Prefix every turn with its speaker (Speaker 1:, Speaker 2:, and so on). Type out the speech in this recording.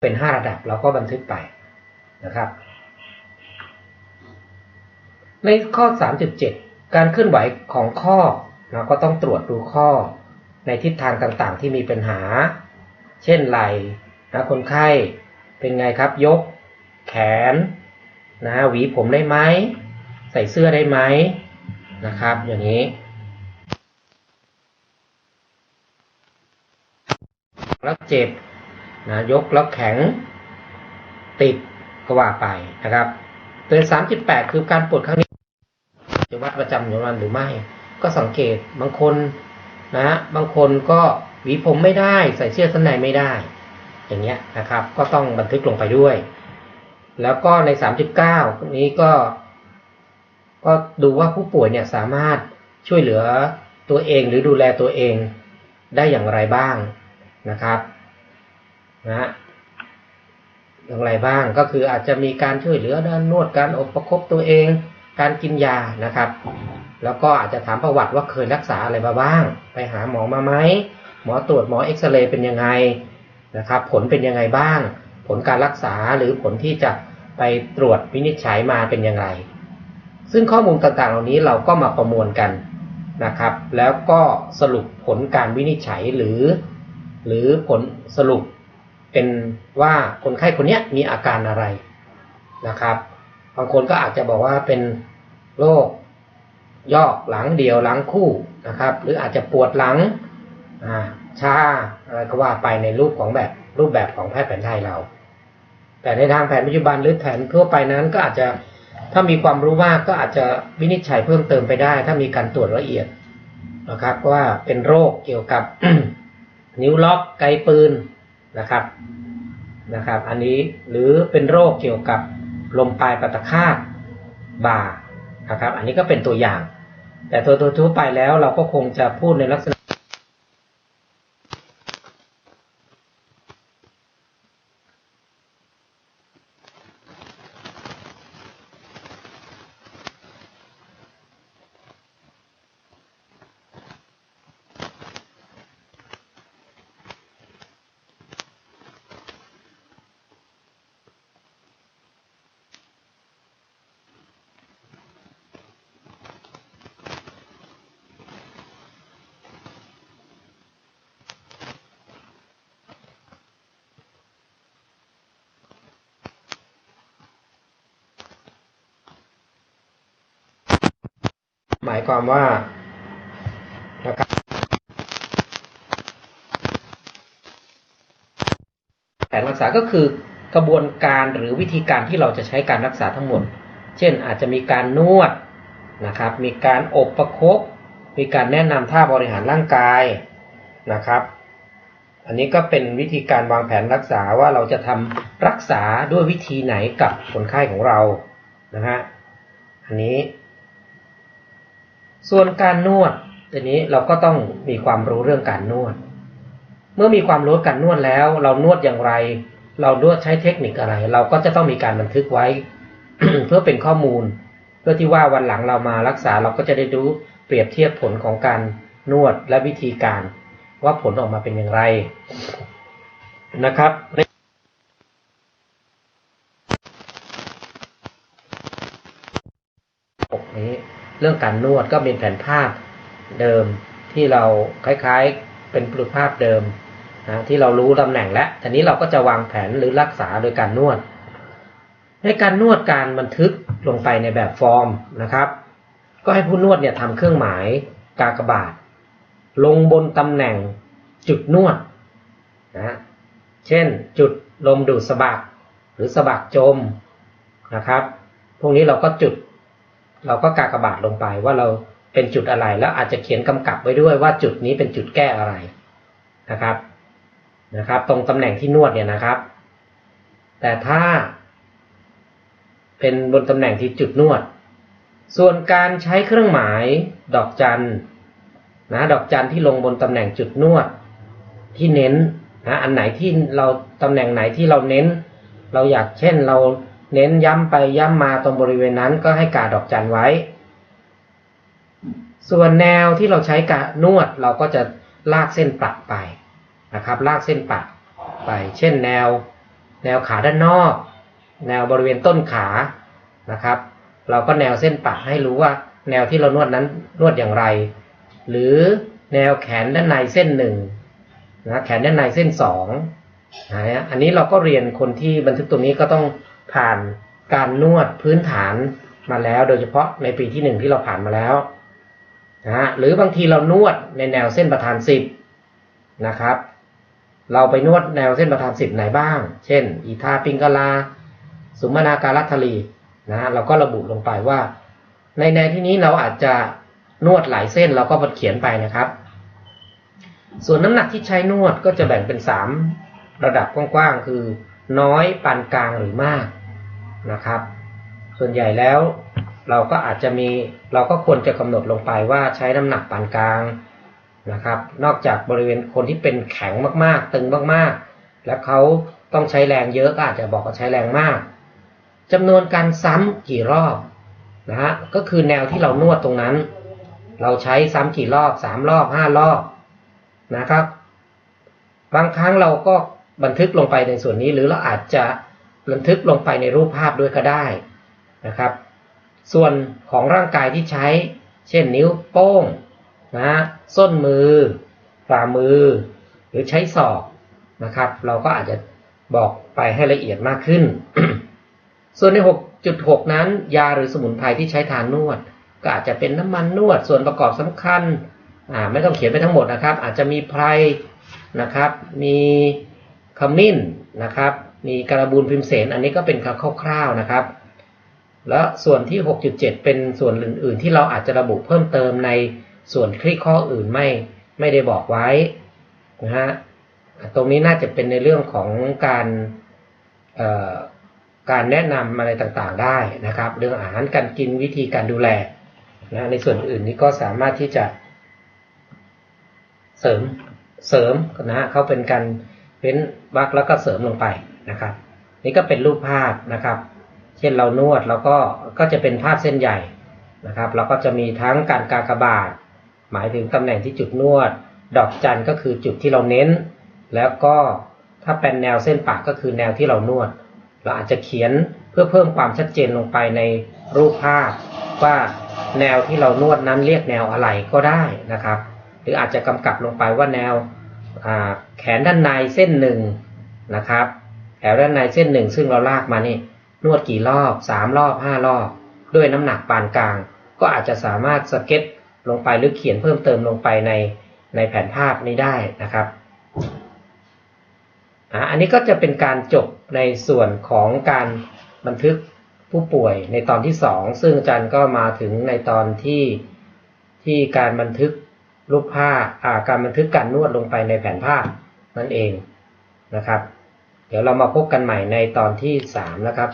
Speaker 1: เป็นห้าระดับเราก็บันทึกไปนะครับ ในข้อ 3.7 การเคลื่อนไหวของข้อ เราก็ต้องตรวจดูข้อในทิศทางต่างๆ ที่มีปัญหา เช่นไหล่นะคนไข้เป็นไงครับยก แขนนะหวีผมได้ไหม ใส่เสื้อได้ไหมนะครับ อย่างนี้ แล้วเจ็บ นะยกแล้วแข็งติดก็ว่าไปนะครับตัว3.8คือการปวดครั้งนี้จะวัดประจำอยู่วันหรือไม่ ก็สังเกตบางคนนะบางคนก็หวีผมไม่ได้ใส่เสื้อสั้นในไม่ได้ อย่างเงี้ยนะครับ ก็ต้องบันทึกลงไปด้วย แล้วก็ใน 3.9 นี้ก็ ก็ดูว่าผู้ป่วยเนี่ยสามารถช่วยเหลือตัวเองหรือดูแลตัวเองได้อย่างไรบ้างนะครับ นะอย่างไรบ้างก็คืออาจจะมีการช่วยเหลือด้านนวดการอบประคบตัวเอง การกินยานะครับ แล้วก็อาจจะถามประวัติว่าเคยรักษาอะไรมาบ้าง ไปหาหมอมาไหมหมอตรวจหมอเอ็กซเรย์เป็นยังไงนะครับ ผลเป็นยังไงบ้าง ผลการรักษาหรือผลที่จะไปตรวจวินิจฉัยมาเป็นยังไงซึ่งข้อมูลต่างๆ เหล่านี้เราก็มาประมวลกันนะครับ แล้วก็สรุปผลการวินิจฉัยหรือ หรือผลสรุป เป็นว่าคนไข้คนนี้มีอาการอะไรนะครับ บางคนก็อาจจะบอกว่าเป็นโรคยอกหลังเดียวหลังคู่นะครับ หรืออาจจะปวดหลังชาอะไรก็ว่าไปในรูปของแบบรูปแบบของแพทย์แผนไทยเรา แต่ในทางแผนปัจจุบันหรือแผนทั่วไปนั้นก็อาจจะถ้ามีความรู้มากก็อาจจะวินิจฉัยเพิ่มเติมไปได้ ถ้ามีการตรวจละเอียดนะครับว่าเป็นโรคเกี่ยวกับนิ้วล็อกไกปืน นะครับนะครับ อันนี้หรือเป็นโรคเกี่ยวกับลมปลายปัตคาตบ่านะครับ อันนี้ก็เป็นตัวอย่าง แต่ตัวตัวทั่วไปแล้วเราก็คงจะพูดในลักษณะ หมายความว่านะครับแผนรักษาก็คือกระบวนการหรือวิธีการที่เราจะใช้การรักษาทั้งหมด เช่นอาจจะมีการนวดนะครับ มีการอบประคบมีการแนะนำท่าบริหารร่างกายนะครับ อันนี้ก็เป็นวิธีการวางแผนรักษาว่าเราจะทำรักษาด้วยวิธีไหนกับคนไข้ของเรานะฮะ อันนี้ ส่วนการนวดทีนี้เราก็ต้องมีความรู้เรื่องการนวด เมื่อมีความรู้การนวดแล้ว เรานวดอย่างไร เรานวดใช้เทคนิคอะไร เราก็จะต้องมีการบันทึกไว้ เพื่อเป็นข้อมูล เพื่อที่ว่าวันหลังเรามารักษาเราก็จะได้รู้เปรียบเทียบผลของการนวดและวิธีการ ว่าผลออกมาเป็นอย่างไรนะครับนี้ เรื่องการนวดก็เป็นแผนภาพเดิมที่เราคล้ายๆเป็นปลุภาพเดิมนะที่เรารู้ตำแหน่งแล้วทีนี้เราก็จะวางแผนหรือรักษาโดยการนวด ในการนวดการบันทึกลงไปในแบบฟอร์มนะครับ ก็ให้ผู้นวดเนี่ยทำเครื่องหมายกากบาท ลงบนตำแหน่งจุดนวดนะเช่น จุดลมดูดสะบักหรือสะบักจมนะครับ พวกนี้เราก็จุด เราก็กากบาทลงไปว่าเราเป็นจุดอะไรแล้วอาจจะเขียนกำกับไว้ด้วยว่าจุดนี้เป็นจุดแก้อะไรนะครับนะครับ ตรงตำแหน่งที่นวดเนี่ยนะครับ แต่ถ้า เป็นบนตำแหน่งที่จุดนวด ส่วนการใช้เครื่องหมายดอกจันนะดอกจันที่ลงบนตำแหน่งจุดนวดที่เน้นนะอันไหนที่เราตำแหน่งไหนที่เราเน้น เราอยากเช่นเรา เน้นย้ำไปย้ำมาตรงบริเวณนั้นก็ให้กาดอกจันไว้ ส่วนแนวที่เราใช้กานวดเราก็จะลากเส้นปักไปนะครับ ลากเส้นปักไป เช่นแนว แนวขาด้านนอก แนวบริเวณต้นขานะครับ เราก็แนวเส้นปะให้รู้ว่า แนวที่เรานวดนั้นนวดอย่างไร หรือแนวแขนด้านในเส้นหนึ่งนะแขนด้านในเส้นสองอันนี้เราก็เรียนคนที่บันทึกตรงนี้ก็ต้อง ผ่านการนวดพื้นฐานมาแล้ว โดยเฉพาะในปีที่หนึ่งที่เราผ่านมาแล้วนะฮะหรือบางทีเรานวดในแนวเส้นประธานสิบนะครับ เราไปนวดแนวเส้นประธานสิบไหนบ้าง เช่น อีทาปิงกลา สุมานาการัทลีนะฮะเราก็ระบุลงไปว่า ในแนวที่นี้เราอาจจะนวดหลายเส้นเราก็เขียนไปนะครับ ส่วนน้ำหนักที่ใช้นวดก็จะแบ่งเป็นสามระดับกว้างๆ คือน้อยปานกลางหรือมาก นะครับ ส่วนใหญ่แล้วเราก็อาจจะมีเราก็ควรจะกำหนดลงไปว่าใช้น้ำหนักปานกลางนะครับ นอกจากบริเวณคนที่เป็นแข็งมากๆ ตึงมากๆ แล้วเขาต้องใช้แรงเยอะก็อาจจะบอกว่าใช้แรงมากจำนวนการซ้ำกี่รอบนะฮะก็คือแนวที่เรานวดตรงนั้น เราใช้ซ้ำกี่รอบสามรอบห้ารอบนะครับ บางครั้งเราก็บันทึกลงไปในส่วนนี้หรือเราอาจจะ บันทึกลงไปในรูปภาพด้วยก็ได้นะครับ ส่วนของร่างกายที่ใช้ เช่นนิ้วโป้งนะส้นมือ ฝ่ามือ หรือใช้ศอกนะครับ เราก็อาจจะบอกไปให้ละเอียดมากขึ้น ส่วนใน 6.6 นั้น ยาหรือสมุนไพรที่ใช้ทานนวด ก็อาจจะเป็นน้ำมันนวด ส่วนประกอบสำคัญอ่าไม่ต้องเขียนไปทั้งหมดนะครับ อาจจะมีไพรนะครับ มีขมิ้นนะครับ มีการบูนพิมเสนอันนี้ก็เป็นคร่าวๆนะครับ แล้วส่วนที่ 6.7 เป็นส่วนอื่น ๆ ที่เราอาจจะระบุเพิ่มเติมในส่วนคลี่ข้ออื่นไม่ไม่ได้บอกไว้นะฮะตรงนี้น่าจะเป็นในเรื่องของการการแนะนำอะไรต่างๆได้นะครับ เรื่องอาหารการกินวิธีการดูแลนะในส่วนอื่นนี้ก็สามารถที่จะเสริมเสริมนะฮะเขาเป็นการเว้นวักแล้วก็เสริมลงไป นะครับ นี่ก็เป็นรูปภาพนะครับ เช่นเรานวดแล้วก็ก็จะเป็นภาพเส้นใหญ่นะครับ เราก็จะมีทั้งการกากบาท หมายถึงตำแหน่งที่จุดนวด ดอกจันก็คือจุดที่เราเน้น แล้วก็ถ้าเป็นแนวเส้นปากก็คือแนวที่เรานวด เราอาจจะเขียนเพื่อเพิ่มความชัดเจนลงไปในรูปภาพ ว่าแนวที่เรานวดนั้นเรียกแนวอะไรก็ได้นะครับ หรืออาจจะกำกับลงไปว่าแนวแขนด้านในเส้นหนึ่งนะครับ แถวด้านในเส้นหนึ่งซึ่งเราลากมานี่ นวดกี่รอบสามรอบห้ารอบ ด้วยน้ำหนักปานกลาง ก็อาจจะสามารถสเก็ตลงไปหรือเขียนเพิ่มเติมลงไปในในแผนภาพนี้ได้นะครับอันนี้ก็จะเป็นการจบในส่วนของการบันทึกผู้ป่วยในตอนที่สองซึ่งอาจารย์ก็มาถึงในตอนที่ที่การบันทึกรูปภาพการบันทึกการนวดลงไปในแผนภาพนั่นเองนะครับ เดี๋ยวเรามาพบกันใหม่ในตอนที่สามนะครับ